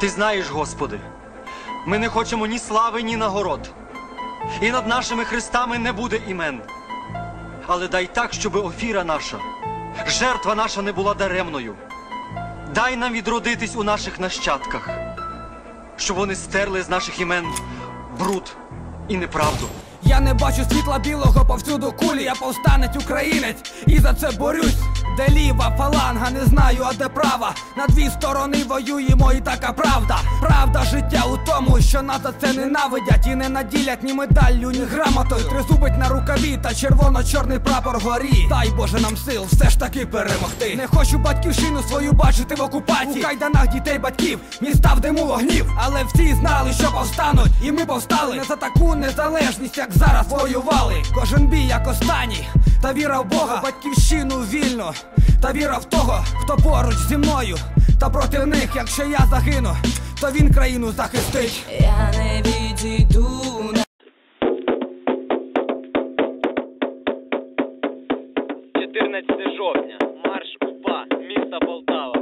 Ти знаєш, Господи, ми не хочемо ні слави, ні нагород. І над нашими хрестами не буде імен. Але дай так, щоб офіра наша, жертва наша не була даремною. Дай нам відродитись у наших нащадках, щоб вони стерли з наших імен бруд і неправду. Я не бачу світла білого повсюду кулі, я повстанець українець і за це борюсь. Де ліва фаланга, не знаю, а де права. На дві сторони воюємо, і така правда. Правда життя у тому, що за це ненавидять і не наділять ні медаллю, ні грамотою. Тризубить на рукаві та червоно-чорний прапор горі. Дай Боже нам сил все ж таки перемогти. Не хочу батьківщину свою бачити в окупації. У кайданах дітей батьків, міста в диму вогнів. Але всі знали, що повстануть, і ми повстали. Не за таку незалежність, як зараз воювали. Кожен бій як останній, та віра в Бога, батьківщину вільну, та віра в того, хто поруч зі мною. Та проти них, якщо я загину, то він країну захистить. Я не відійду на 14 жовтня. Марш УПА, міста Полтава.